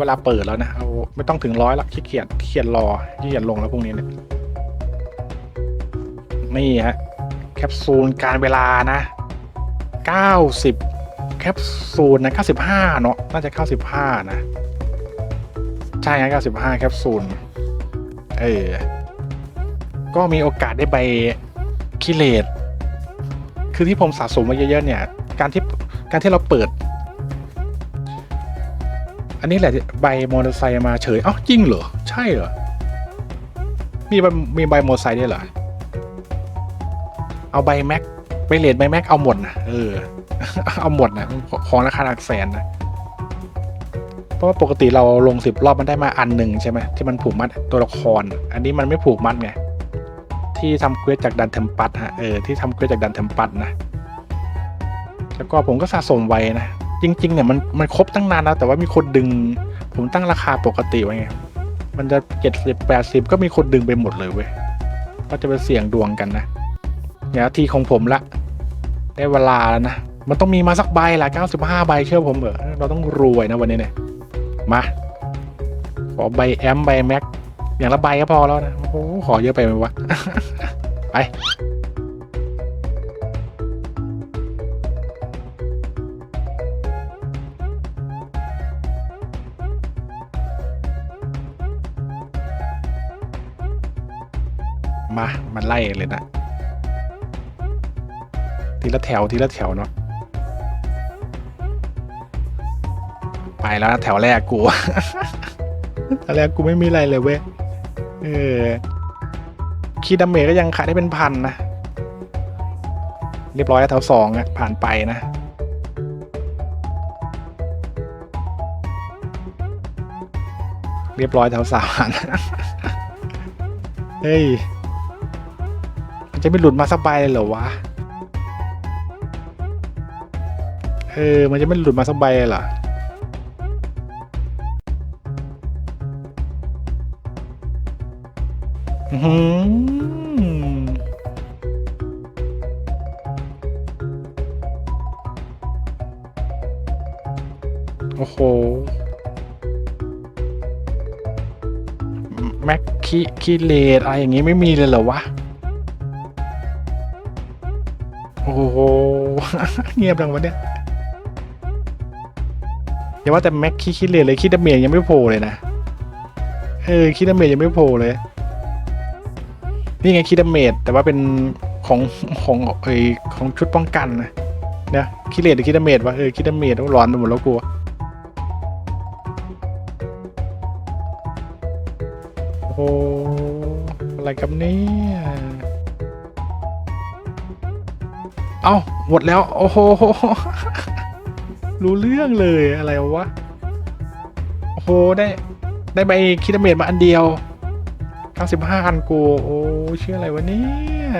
เวลาเปิดแล้วนะเอาไม่ต้องถึงร้อยละขี้เกียจขี้เกียจรอขี้เกียจลงแล้วพวกนี้เนี่ยนี่ฮะแคปซูลการเวลานะ 90 แคปซูลนะ 95 เนาะน่าจะ 95 นะ ใช่ฮะ95 แคปซูลเออก็มีโอกาสได้ใบคิเลตคือที่ผมสะสมมาเยอะๆเนี่ย การที่การที่เราเปิด อันนี้แหละใบมอเตอร์ไซค์มาเฉยเอ้าจริงเหรอ ใช่เหรอ มีใบมีใบมอเตอร์ไซค์ด้วยเหรอ เอาใบแม็กไปเลทใบแม็กเอาหมดนะเออ เอาหมดนะของราคาหลักแสนนะเพราะว่าปกติเราลงสิบรอบมันได้มาอันหนึ่งใช่ไหมที่มันผูกมัดตัวละคร อันนี้มันไม่ผูกมัดไงที่ทำเควสจากดันเทมปัสฮะเออที่ทำเควสจากดันเทมปัสนะแล้วก็ผมก็สะสมไว้นะ จริง ๆ เนี่ยมันมันครบตั้งนานแล้วแต่ว่ามีคนดึง ผมตั้งราคาปกติไว้ไง มันจะเจ็ดสิบแปดสิบก็มีคนดึงไปหมดเลยเว้ยก็จะไปเสี่ยงดวงกันนะเนี่ยทีของผมละ ได้เวลาแล้วนะ มันต้องมีมาสักใบละ95ใบเชื่อผมเถอะเราต้องรวยนะวันนี้เนี่ย มา ขอใบแอมใบแม็กอย่างละใบก็พอแล้วนะ โอ้ขอเยอะไปไหมวะ ไป มา มันไล่เลยนะ ทีละแถวทีละแถวเนาะไปแล้วนะแถวแรกกูแถวแรกกูไม่มีอะไรเลยเว้ยเออคีย์ดาเมจก็ยังขายได้เป็นพันนะ เรียบร้อยแถวสองอะผ่านไปนะเรียบร้อยแถวสามเฮ้ย จะไม่หลุดมาสักใบเลยเหรอวะ เออ มันจะไม่หลุดมาสักใบเลยเหรออื้อหือโอ้โห แม็กคีคีเลดอะไรอย่างงี้ไม่มีเลยเหรอวะ โอ้โห เงียบจังวะเนี่ยอย่าว่าแต่แม็กคีคีเลดเลยคีดดาเมจยังไม่โผล่เลยนะเออคีดดาเมจยังไม่โผล่เลย นี่ไงคีดดาเมจแต่ว่าเป็นของของเอยของชุดป้องกันนะนี่ยคีเลดหรือคีดดาเมจวะเออคีดดาเมจต้องร้อนหมดแล้วกลัวโอ้โหอะไรกับเนี่ย เอ้าหมดแล้ว โอ้โห รู้เรื่องเลยอะไรวะ โอ้โห ได้ได้ใบคิดาเมจมาอันเดียว95อันกู โอ้ชื่ออะไรวะเนี่ย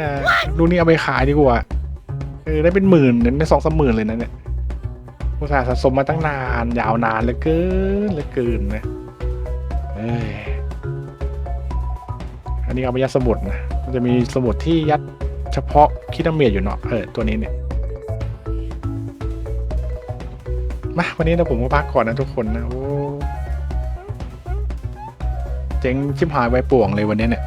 ดูนี่เอาไปขายดีกว่า เออได้เป็นหมื่นได้สองสามหมื่นเลยนะเนี่ยอุตสาห์สะสมมาตั้งนาน ยาวนานเหลือเกินเหลือเกินนะเอ้ยอันนี้เอาไปยัดสมุดนะ มันจะมีสมุดที่ยัด เฉพาะคิดาเมียอยู่เนาะเออตัวนี้เนี่ยมาวันนี้นะผมก็พักก่อนนะทุกคนนะโอ้เจ๊งชิบหายไว้ป่วงเลยวันนี้เนี่ย